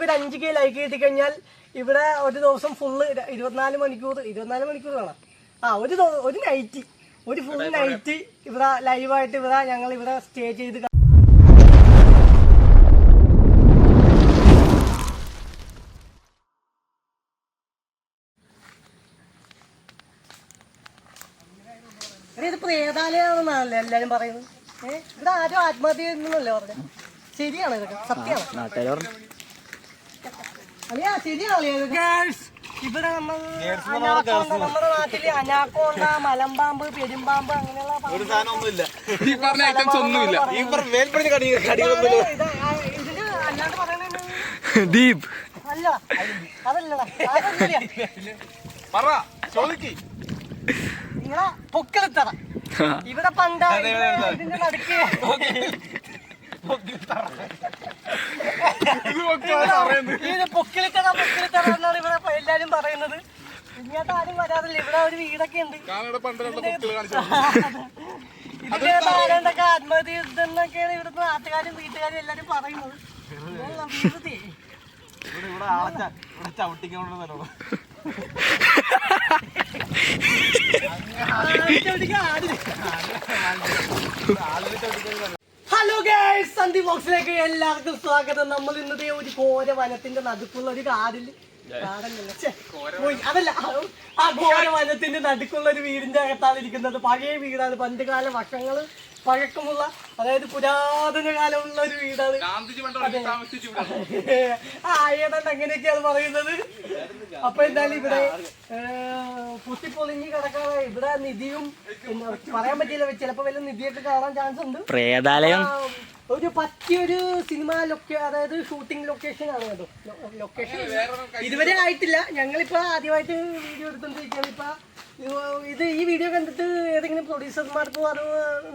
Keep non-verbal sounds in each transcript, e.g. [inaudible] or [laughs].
വീഡിയോക്ക് ഒരു അഞ്ച് കെ ലൈക്ക് കിട്ടി കഴിഞ്ഞാൽ ഇവിടെ ഒരു ദിവസം ഫുള്ള് ഇരുപത്തിനാല് മണിക്കൂർ ഇരുപത്തിനാല് മണിക്കൂർ വേണം. ആ ഒരു ഒരു നൈറ്റ് ഒരു ഫുൾ നൈറ്റ് ഇവിടെ ലൈവായിട്ട് ഇവിടെ ഞങ്ങൾ ഇവിടെ സ്റ്റേ ചെയ്ത് ഇത് പ്രേതാലയാണെന്നാണല്ലേ എല്ലാരും പറയുന്നത്? ഏഹ് ഇവിടെ ആരും ആത്മഹത്യ ചെയ്യുന്നല്ലേ പറഞ്ഞത് ശരിയാണ് ഇതൊക്കെ. സത്യമാണ്. ഇവിടെ നമ്മൾ അനാക്കോണ്ട നമ്മുടെ നാട്ടിൽ അനാക്കോണ്ട മലമ്പാമ്പ് പെരുമ്പാമ്പ് അങ്ങനെയുള്ള പാമ്പ് ഈ പറഞ്ഞ ഐറ്റംസ് ഒന്നുമില്ല. ഈ പറഞ്ഞ കടി അല്ലാണ്ട് പറയണത് ദീപ്. അല്ല അതല്ലടാ അതൊന്നുമില്ല പറ ചോദിക്ക്. നിങ്ങളെ ഇവിടെ പണ്ട് ഇതിന്റെ നടുക്ക് ഇത് നോക്കിയാണ് പറയുന്നത് ഇത് പൊക്കിളിത്തറ പൊക്കിളിത്തറ എന്നാണ് ഇവിടെ എല്ലാരും പറയുന്നത്. ഇങ്ങോട്ട് ആരും വരാറില്ല. ഇവിടെ ഒരു വീടൊക്കെ ഉണ്ട്. ഇതിന്റെ ആരാണ്ടൊക്കെ ആത്മഹത്യ ചെയ്തെന്നൊക്കെയാണ് ഇവിടുത്തെ നാട്ടുകാരും വീട്ടുകാരും എല്ലാരും പറയുന്നത്. ഇതെല്ലാം വെറുതെ. ഇവിടെ ഇവിടെ ആളെ ച- ഇവിടെ ചവിട്ടിക്കൊണ്ടെന്നല്ലോ ഹലോ ഗൈസ് സന്ധി ബോക്സിലേക്ക് എല്ലാവർക്കും സ്വാഗതം. നമ്മൾ ഇന്നത്തെ ഒരു ഘോര വനത്തിന്റെ നടുക്കുള്ള ഒരു പോയി. അതല്ല ആ- ഘോര വനത്തിന്റെ നടുക്കുള്ള ഒരു വീടിന്റെ അകത്താണ് ഇരിക്കുന്നത് പഴയ വീടാണ്. പണ്ടുകാല വർഷങ്ങൾ പഴക്കമുള്ള അതായത് പുരാതന കാലമുള്ള ഒരു വീടാണ്. പണ്ട്. ആ ഏതാണ്ട് അങ്ങനെയൊക്കെയാണ് പറയുന്നത്. അപ്പൊ എന്തായാലും ഇവിടെ കുത്തിപ്പൊളിഞ്ഞ് കിടക്കാതെ ഇവിടെ നിധിയും പറയാൻ പറ്റില്ല ചിലപ്പോ വല്ല നിധിയൊക്കെ കാണാൻ ചാൻസ് ഉണ്ട്. പ്രേതാലയം. ഒരു പറ്റിയൊരു സിനിമ ലൊക്കേ അതായത് ഷൂട്ടിംഗ് ലൊക്കേഷൻ ആണ് കേട്ടോ ലൊക്കേഷൻ ഇതുവരെ ആയിട്ടില്ല. ഞങ്ങളിപ്പോ ആദ്യമായിട്ട് വീഡിയോ എടുത്തോണ്ടിരിക്കുകയാണ് ഇപ്പൊ ഇത് ഈ വീഡിയോ കണ്ടിട്ട് ഏതെങ്കിലും പ്രൊഡ്യൂസർമാർക്കോ അതോ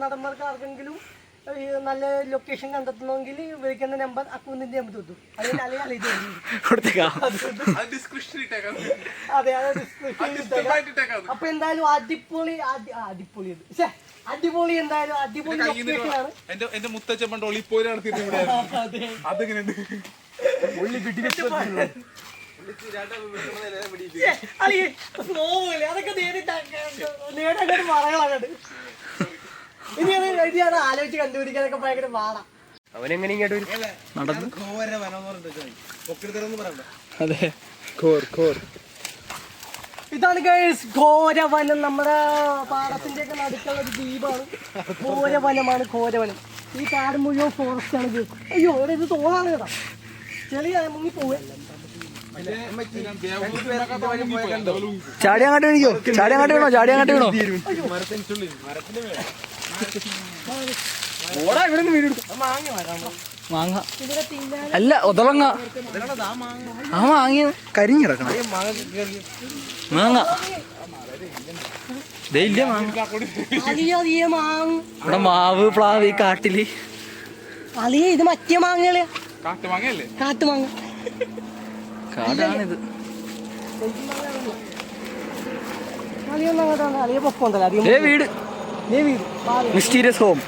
നടന്മാർക്കോ ആർക്കെങ്കിലും നല്ല ലൊക്കേഷൻ കണ്ടെത്തണമെങ്കിൽ വിളിക്കുന്ന നമ്പർ അക്കൗണ്ടിന്റെ നമ്പർ കിട്ടും അതിന് അല്ലെങ്കിൽ അതെ അതെ. അപ്പൊ എന്തായാലും അടിപൊളി അടിപൊളി ഇത്. അടിപൊളി എന്തായാലും അടിപൊളി എന്റെ എന്റെ മുത്തച്ഛൻ പണ്ട് ഒളിപ്പോയി നടത്തിയിട്ട് ഇവിടെ. അതെങ്ങനെയുണ്ട്. അതൊക്കെ നേരിട്ട് നേരെ അങ്ങോട്ട് പറയണങ്ങോട്ട് ഇനി അത് ഇനി അത് ആലോചിച്ച് കണ്ടുപിടിക്കാനൊക്കെ ഭയങ്കര പാടാ. അവനെങ്ങനെ ഇങ്ങോട്ട് നടന്നു അതെ. കോർ കോർ ഇതാണ് ഗൈസ് ഘോരവനം. നമ്മുടെ പാടത്തിന്റെ ഒക്കെ നടുക്കുള്ള ഒരു ദ്വീപാണ്. ഘോരവനമാണ് ഘോരവനം. ഈ കാട് മുഴുവൻ ഫോറസ്റ്റ് ആണ്. അയ്യോ ഇവിടെ ഇത് തോന്നാണ് കേട്ടോ. ചെളിയാ മുങ്ങി പോവേ ചാടി അങ്ങോട്ട് വീണിക്കോ? ചാടി അങ്ങോട്ട് വീണോ? ചാടി അങ്ങോട്ട് വീണോ? ഓടാ ഇവിടെ നിന്ന് വീട് മാങ്ങ തിന്നാൻ അല്ല ഒതളങ്ങ ആ മാങ്ങ. കരിഞ്ഞിടക്കണം മാങ്ങ ദേ ഇല്ല മാങ്ങ. മാങ്ങ. ഇവിടെ മാവ് പ്ലാവ് ഈ കാട്ടിൽ. അലിയ ഇത് മറ്റേ മാങ്ങകൾ. കാട്ടുമാങ്ങ കാടാണിത്. വീട്. മിസ്റ്റീരിയസ് ഹോം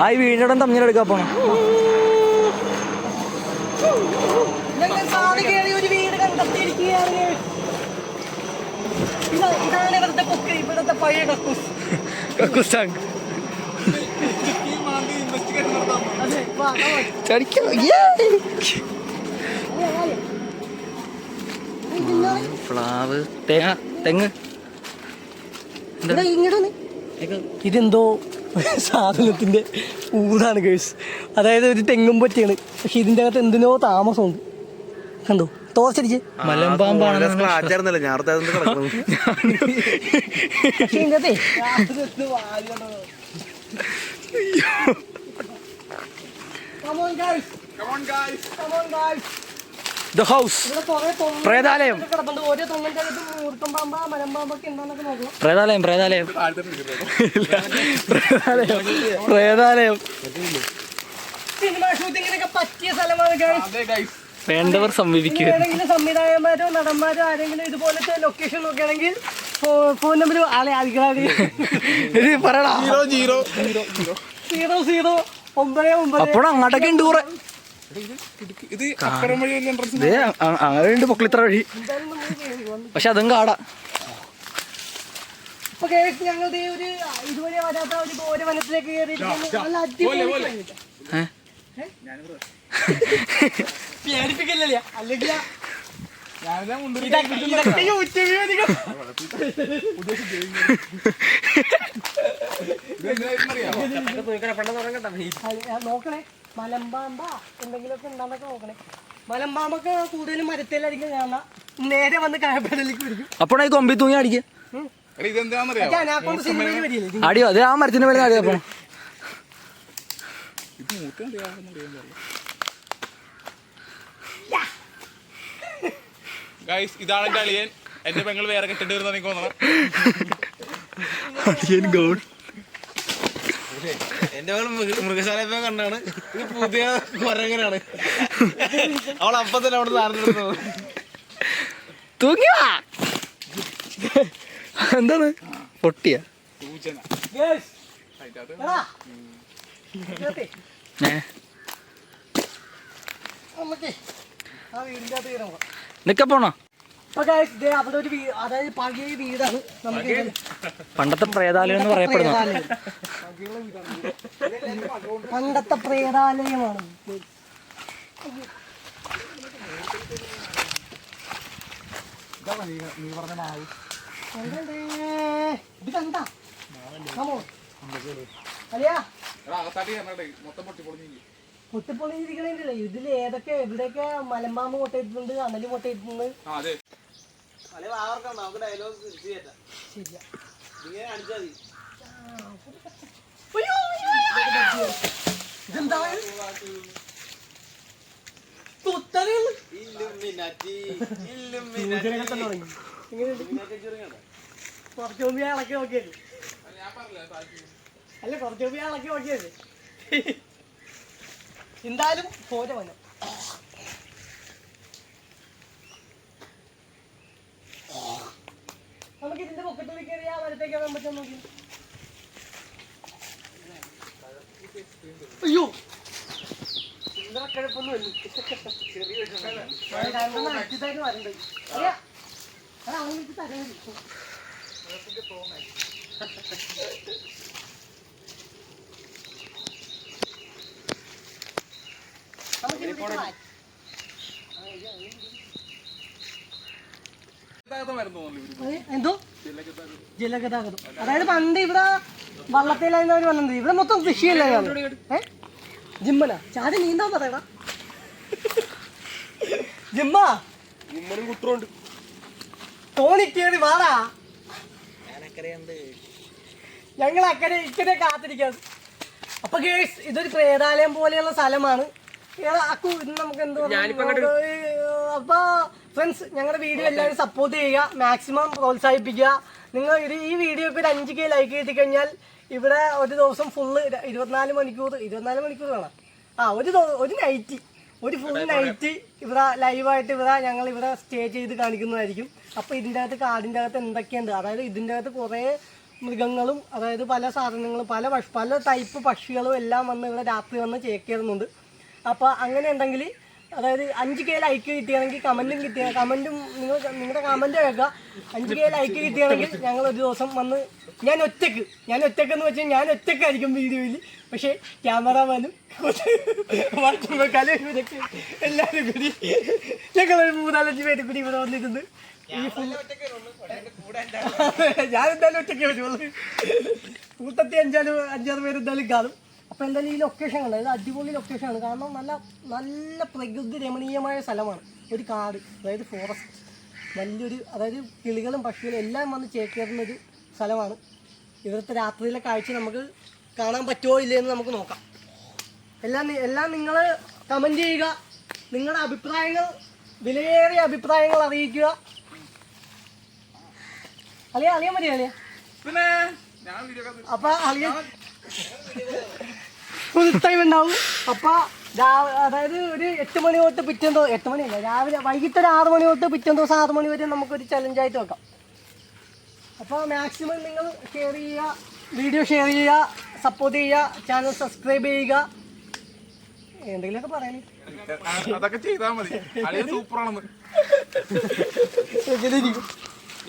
ആ വീടിനോടം തമ്മിലെടുക്കാൻ പോണം. ഞങ്ങൾ സാധു കയറി ഒരു വീട് കണ്ടെത്തിയിരിക്കുകയാണ്. ഇതാ ഇതാണ് ഇവിടുത്തെ പൊക്ക് ഇവിടുത്തെ പഴയ കക്കൂസ്. ഇത്. തിന്നാൻ പ്ലാവ്. തേങ്ങ തെങ്ങ്. ഇതെന്തോ സാധനത്തിന്റെ ഊതാണ് കേസ് അതായത് ഒരു തെങ്ങും പറ്റിയാണ്. പക്ഷെ ഇതിന്റെ അകത്ത് എന്തിനോ താമസമുണ്ട്. കണ്ടോ? തോർച്ചടിച്ച് മലമ്പാമ്പാണ് on, guys. Come on, guys. Come on, guys. The house പ്രേതാലയം. പ്രേതാലയം പ്രേതാലയം. പ്രേതാലയം പ്രേതാലയം. വേണ്ടവർ സമീപിക്കുക സംവിധായകന്മാരോ നടന്മാരോ ആരെങ്കിലും ഇതുപോലത്തെ ലൊക്കേഷൻ നോക്കുകയാണെങ്കിൽ ഫോൺ നമ്പർ ആളെ അധികം പറയടാ. Zero. സീറോ സീറോ ഒമ്പത് ഒമ്പത്. അപ്പോഴും അങ്ങോട്ടൊക്കെ ഉണ്ട് കുറെ. ഇത് അപ്പുറം വഴിയല്ലേ എൻട്രൻസ് ഇത് അങ്ങനെ ഉണ്ട് പൊക്കളിത്ര വഴി. പക്ഷെ അതും കാടാ ഞങ്ങൾ ഒരു ഇതുവരെ വരാത്ത അല്ലെങ്കിൽ നോക്കണേ. മലമ്പാമ്പ എന്തെങ്കിലുമൊക്കെ ഉണ്ടാന്നൊക്കെ നോക്കണേ. മലമ്പാമ്പൊക്കെ കൂടുതലും മരത്തിലായിരിക്കും കാണാം നേരെ വന്ന് കായപ്പടലേക്ക് പിടിക്കും അപ്പോൾ ഈ കൊമ്പി തൂങ്ങി അടിക്കുക? അടിയോ അത് ആ മരത്തിന്റെ മേലെ അടിയോ അപ്പം ഇതാണ് എന്റെ അളിയൻ. എന്റെ പെങ്ങൾ വേറെ കെട്ടിട്ട് വരുന്ന എനിക്ക് തോന്നണം. അടിയൻ ഗോഡ് എന്റെ മകൾ മൃഗശാല കണ്ടാണ്. ഇത് പുതിയ കൊരങ്ങനാണ് അവൾ അപ്പം തന്നെ അവിടെ സാറിന് തൂങ്ങിയ എന്താണ്? പൊട്ടിയ? നിക്കപ്പോണോ നിക്ക പോണോ അവിടെ ഒരു അതായത് പഴയ വീടാണ്. നമുക്ക് പണ്ടത്തെ പ്രേതാലയം എന്ന് പറയപ്പെടുന്നു? പണ്ടത്തെ പ്രേതാലയമാണ്. എന്തേ? ഇത് കണ്ടാ Come on. അലിയാ എടാ അകത്താട്ടി കയറണേ മൊത്തം പൊട്ടി പൊളിഞ്ഞു പൊട്ടിപ്പൊളിഞ്ഞിരിക്കണില്ല ഇതിൽ ഏതൊക്കെ എവിടെയൊക്കെ മലമ്പാമ്പ് മുട്ടയിട്ടുണ്ട് അണൽ മുട്ടയിട്ടുണ്ട് കുറച്ച് മുമ്പ് ഞാൻ ഇളക്കി നോക്കിയത്. ഞാൻ പറഞ്ഞില്ല അല്ല കുറച്ച് മുമ്പ് ഞാൻ ഇളക്കി നോക്കിയത്. എന്തായാലും പോരെ വനം നമുക്ക് ഇതിന്റെ പൊക്കത്തിൽ കയറി ആ മരത്തേക്ക് വരാൻ പറ്റുമോ നോക്കി അയ്യോ. ചില്ലറക്കിഴപ്പൊന്നും അടുത്തതായിട്ട് വരണ്ടേ. അവങ്ങൾക്ക് തരാൻ നമുക്ക് ഇതിലേക്ക് മാറ്റാം. മരുന്ന് തോന്നുന്നു ഏ, എന്തോ? ജലഗതാഗതം. അതായത് പണ്ട് ഇവിടെ വള്ളത്തിലായിരുന്നവർ വന്നത്. ഇവിടെ മൊത്തം കൃഷിയല്ലേ ഏ? ജിമ്മനാ ചാടി നീന്താൻ പറയടാ. ജിമ്മ? ജിമ്മനും കുട്ടറുണ്ട്. തോണിക്കേറി വാടാ. ഞങ്ങൾ അക്കരെ ഇക്കരെ കാത്തിരിക്കാം അപ്പൊ ഗേഴ്സ് ഇതൊരു പ്രേതാലയം പോലെയുള്ള സ്ഥലമാണ്. അക്കു ഇന്ന് നമുക്ക് എന്ത് അപ്പൊ ഫ്രണ്ട്സ് ഞങ്ങളുടെ വീഡിയോ എല്ലാവരും സപ്പോർട്ട് ചെയ്യുക മാക്സിമം പ്രോത്സാഹിപ്പിക്കുക. നിങ്ങൾ ഇത് ഈ വീഡിയോക്ക് ഒരു അഞ്ച് കെ ലൈക്ക് കിട്ടി കഴിഞ്ഞാൽ ഇവിടെ ഒരു ദിവസം ഫുള്ള് ഇരുപത്തിനാല് മണിക്കൂർ ഇരുപത്തിനാല് മണിക്കൂർ വേണം. ആ ഒരു ഒരു നൈറ്റ് ഒരു ഫുൾ നൈറ്റ് ഇവിടെ ലൈവായിട്ട് ഇവിടെ ഞങ്ങൾ ഇവിടെ സ്റ്റേ ചെയ്ത് കാണിക്കുന്നതായിരിക്കും. അപ്പോൾ ഇതിന്റെ അകത്ത് കാടിന്റെ അകത്ത് എന്തൊക്കെയുണ്ട്? അതായത് ഇതിന്റെ അകത്ത് കുറേ മൃഗങ്ങളും അതായത് പല സാധനങ്ങളും പല പല ടൈപ്പ് പക്ഷികളും എല്ലാം വന്ന് ഇവിടെ രാത്രി വന്ന് ചേക്കേറുന്നുണ്ട് അപ്പോൾ അങ്ങനെ ഉണ്ടെങ്കിൽ അതായത് അഞ്ച് കെ ലൈക്ക് കിട്ടിയാണെങ്കിൽ കമന്റും കിട്ടിയ കമന്റും നിങ്ങൾ നിങ്ങളുടെ കമന്റ് കേൾക്കുക. അഞ്ച് കെ ലൈക്ക് കിട്ടിയാണെങ്കിൽ ഞങ്ങൾ ഒരു ദിവസം വന്ന് ഞാൻ ഒറ്റയ്ക്ക് ഞാൻ ഒറ്റയ്ക്ക് എന്ന് വെച്ചാൽ ഞാൻ ഒറ്റക്കായിരിക്കും വീഡിയോയിൽ പക്ഷേ ക്യാമറമാനും കലയും ഇവരൊക്കെ എല്ലാവരും കൂടി ഞങ്ങൾ മൂന്നാലഞ്ച് പേര് കൂടി ഇവിടെ വന്നിരുന്നു. ഈ ഫുൾ [laughs] ഞാൻ എന്തായാലും ഒറ്റയ്ക്ക് വരുള്ളൂ. കൂട്ടത്തി അഞ്ചാറ് അഞ്ചാറ് പേര് എന്തായാലും കാണും. അപ്പോൾ എന്തായാലും ഈ ലൊക്കേഷൻ കണ്ടത് ഇത് അടിപൊളി ലൊക്കേഷനാണ് കാരണം നല്ല നല്ല പ്രകൃതി രമണീയമായ സ്ഥലമാണ്. ഒരു കാട് അതായത് ഫോറസ്റ്റ് വലിയൊരു അതായത് കിളികളും പക്ഷികളും എല്ലാം വന്ന് ചേക്കേറുന്ന ഒരു സ്ഥലമാണ്. ഇവിടുത്തെ രാത്രിയിലെ കാഴ്ച നമുക്ക് കാണാൻ പറ്റുമോ ഇല്ലയെന്ന് നമുക്ക് നോക്കാം. എല്ലാം എല്ലാം നിങ്ങൾ കമന്റ് ചെയ്യുക. നിങ്ങളുടെ അഭിപ്രായങ്ങൾ വിലയേറിയ അഭിപ്രായങ്ങൾ അറിയിക്കുക. അളിയ അളിയാൻ മതി അളിയ. പിന്നെ അപ്പൊ അളിയ ഉണ്ടാവും അപ്പൊ അതായത് ഒരു എട്ട് മണി തൊട്ട് പിറ്റേ ദിവസം എട്ട് മണിയല്ല രാവിലെ വൈകിട്ട് ഒരു ആറ് മണി തൊട്ട് പിറ്റേ ദിവസം ആറ് മണി വരെ നമുക്കൊരു ചലഞ്ചായിട്ട് വെക്കാം. അപ്പോൾ മാക്സിമം നിങ്ങൾ ഷെയർ ചെയ്യുക വീഡിയോ ഷെയർ ചെയ്യുക സപ്പോർട്ട് ചെയ്യുക ചാനൽ സബ്സ്ക്രൈബ് ചെയ്യുക. എന്തെങ്കിലുമൊക്കെ പറയാൻ അതൊക്കെ ചെയ്താൽ മതി. സൂപ്പറാണെന്ന്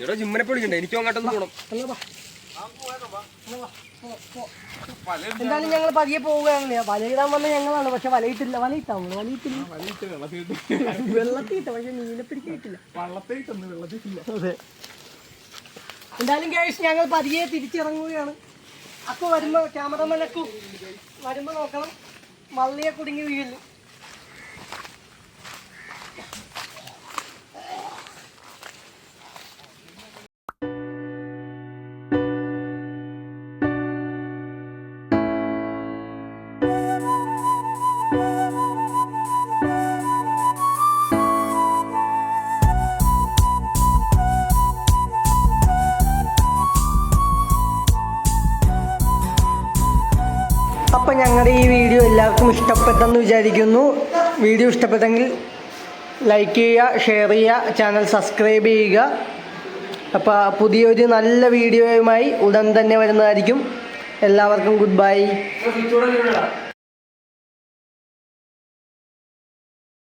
ഇവിടെ ജിമ്മനെ പൊളിക്കണ്ടേ? എനിക്കും അങ്ങോട്ടൊന്നും പോകണം. എന്തായാലും ഞങ്ങൾ പതിയെ പോവുകയാണ് വലയിടാൻ വന്ന ഞങ്ങളാണ്. പക്ഷെ വലയിട്ടില്ല. വലയിട്ടാ നമ്മൾ. വലയിട്ടില്ല. വെള്ളത്തിട്ട പക്ഷെ മീനെ പിടിക്കിട്ടില്ല അതെ. എന്തായാലും കേസ് ഞങ്ങൾ പതിയെ തിരിച്ചിറങ്ങുകയാണ്. അക്കു വരുമ്പോ ക്യാമറമാൻ അക്കു വരുമ്പോ നോക്കണം. വള്ളിയെ കുടുങ്ങി വീഴില്ല അപ്പം ഞങ്ങളുടെ ഈ വീഡിയോ എല്ലാവർക്കും ഇഷ്ടപ്പെട്ടെന്ന് വിചാരിക്കുന്നു. വീഡിയോ ഇഷ്ടപ്പെട്ടെങ്കിൽ ലൈക്ക് ചെയ്യുക ഷെയർ ചെയ്യുക ചാനൽ സബ്സ്ക്രൈബ് ചെയ്യുക. അപ്പോൾ പുതിയൊരു നല്ല വീഡിയോയുമായി ഉടൻ തന്നെ വരുന്നതായിരിക്കും. എല്ലാവർക്കും ഗുഡ് ബൈ